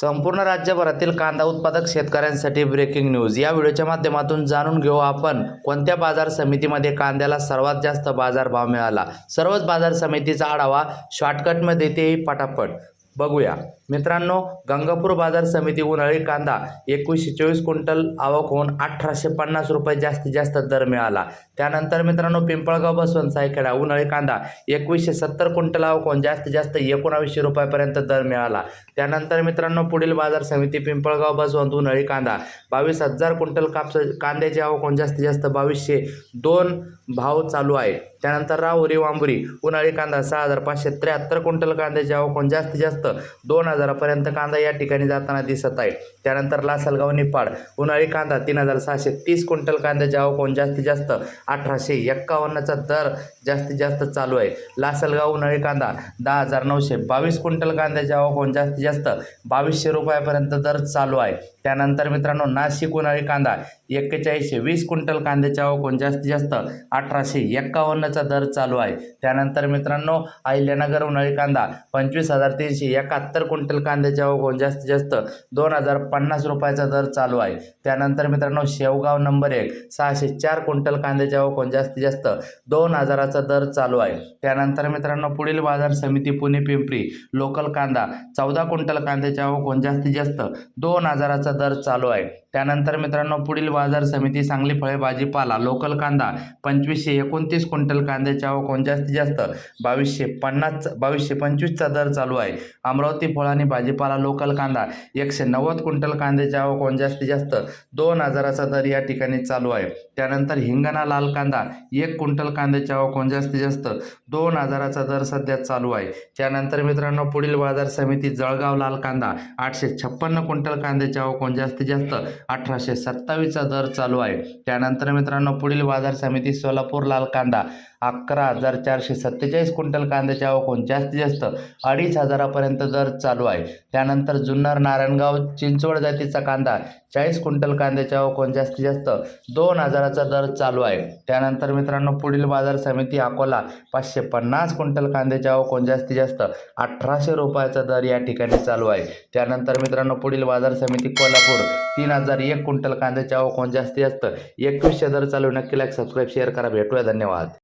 संपूर्ण राज्यभरातील कांदा उत्पादक शेतकऱ्यांसाठी ब्रेकिंग न्यूज या व्हिडिओच्या माध्यमातून जाणून घेऊ आपण कोणत्या बाजार समितीमध्ये कांद्याला सर्वात जास्त बाजारभाव मिळाला? सर्वच बाजार समितीचा आढावा शॉर्टकटमध्ये तेही पटापट. बघूया. मित्रांनो गंगापूर बाजार समिती उन्हाळी कांदा एकवीसशे चोवीस क्विंटल आवक होऊन अठराशे पन्नास रुपये जास्तीत जास्त दर मिळाला. त्यानंतर मित्रांनो पिंपळगाव बसवंत सायखेडा उन्हाळी कांदा एकवीसशे सत्तर क्विंटल आवक होऊन जास्तीत जास्त एकोणावीसशे रुपयापर्यंत दर मिळाला. त्यानंतर मित्रांनो पुढील बाजार समिती पिंपळगाव बसवंत उन्हाळी कांदा बावीस हजार क्विंटल कापस कांद्याची आवक होऊन जास्तीत जास्त बावीसशे दोन भाव चालू आहे. त्यानंतर राहुरी वांबुरी उन्हाळी कांदा सहा हजार पाचशे त्र्याहत्तर क्विंटल कांद्याची आवक होऊन जास्तीत जास्त दोन हजारापर्यंत कांदा या ठिकाणी जाताना दिसत आहे. त्यानंतर लासलगाव निपाड उन्हाळी कांदा तीन हजार सहाशे तीस क्विंटल कांद्याचे आवक होऊन जास्तीत जास्त अठराशे एक्कावन्नचा दर जास्तीत जास्त चालू आहे. लासलगाव उन्हाळी कांदा दहा हजार नऊशे बावीस क्विंटल कांद्याचे आवक होऊन जास्तीत जास्त बावीसशे रुपयापर्यंत दर चालू आहे. त्यानंतर मित्रांनो नाशिक उन्हाळी कांदा एक्केचाळीसशे वीस क्विंटल कांद्याच्या आवक जास्तीत जास्त अठराशे एक्कावन्नचा दर चालू आहे. त्यानंतर मित्रांनो अहिल्यानगर उन्हाळी कांदा पंचवीस हजार तीनशे एकाहत्तर क्विंटल कांद्याच्या आवक जास्तीत जास्त दोन हजार पन्नास रुपयाचा दर चालू आहे. त्यानंतर मित्रांनो शेवगाव नंबर एक सहाशे चार क्विंटल कांद्याच्या आवक जास्तीत जास्त दोन हजाराचा दर चालू आहे. त्यानंतर मित्रांनो पुढील बाजार समिती पुणे पिंपरी लोकल कांदा चौदा क्विंटल कांद्याच्या आवक जास्तीत जास्त दोन हजाराचा दर चालू आहे. त्यानंतर मित्रांनो पुढील बाजार बाजार समिती सांगली फळे भाजीपाला लोकल कांदा पंचवीसशे एकोणतीस क्विंटल कांद्याची आवक कोण जास्तीत जास्त? बावीसशे पन्नास बावीसशे पंचवीसचा दर चालू आहे. अमरावती फळ आणि भाजीपाला लोकल कांदा एकशे नव्वद क्विंटल कांद्याची आवक कोण जास्तीत जास्त? दोन हजाराचा दर या ठिकाणी चालू आहे. त्यानंतर हिंगणा लाल कांदा एक क्विंटल कांद्याची आवक कोण जास्तीत जास्त? दोन हजाराचा दर सध्या चालू आहे. त्यानंतर मित्रांनो पुढील बाजार समिती जळगाव लाल कांदा आठशे छप्पन्न क्विंटल कांद्याची आवक कोण जास्तीत जास्त? अठराशे सत्तावीसचा दर चालू आहे. त्यानंतर मित्रांनो पुढील बाजार समिती सोलापूर लाल कांदा अकरा हजार चारशे सत्तेचाळीस क्विंटल कांद्याची आवक जास्तीत जास्त अडीच हजारापर्यंत दर चालू आहे. त्यानंतर जुन्नर नारायणगाव चिंचवड जातीचा कांदा चाळीस क्विंटल कांद्याची आवक जास्तीत जास्त दोन हजाराचा दर चालू आहे. त्यानंतर मित्रांनो पुढील बाजार समिती अकोला पाचशे पन्नास क्विंटल कांद्याची आवक जास्तीत जास्त अठराशे रुपयाचा दर या ठिकाणी चालू आहे. त्यानंतर मित्रांनो पुढील बाजार समिती कोल्हापूर तीन हजार एक क्विंटल कांद्याची आवक कोण जास्तीत जास्त. एकवीसशे दर चालू. नक्की लाईक सबस्क्राईब शेअर करा. भेटूया. धन्यवाद.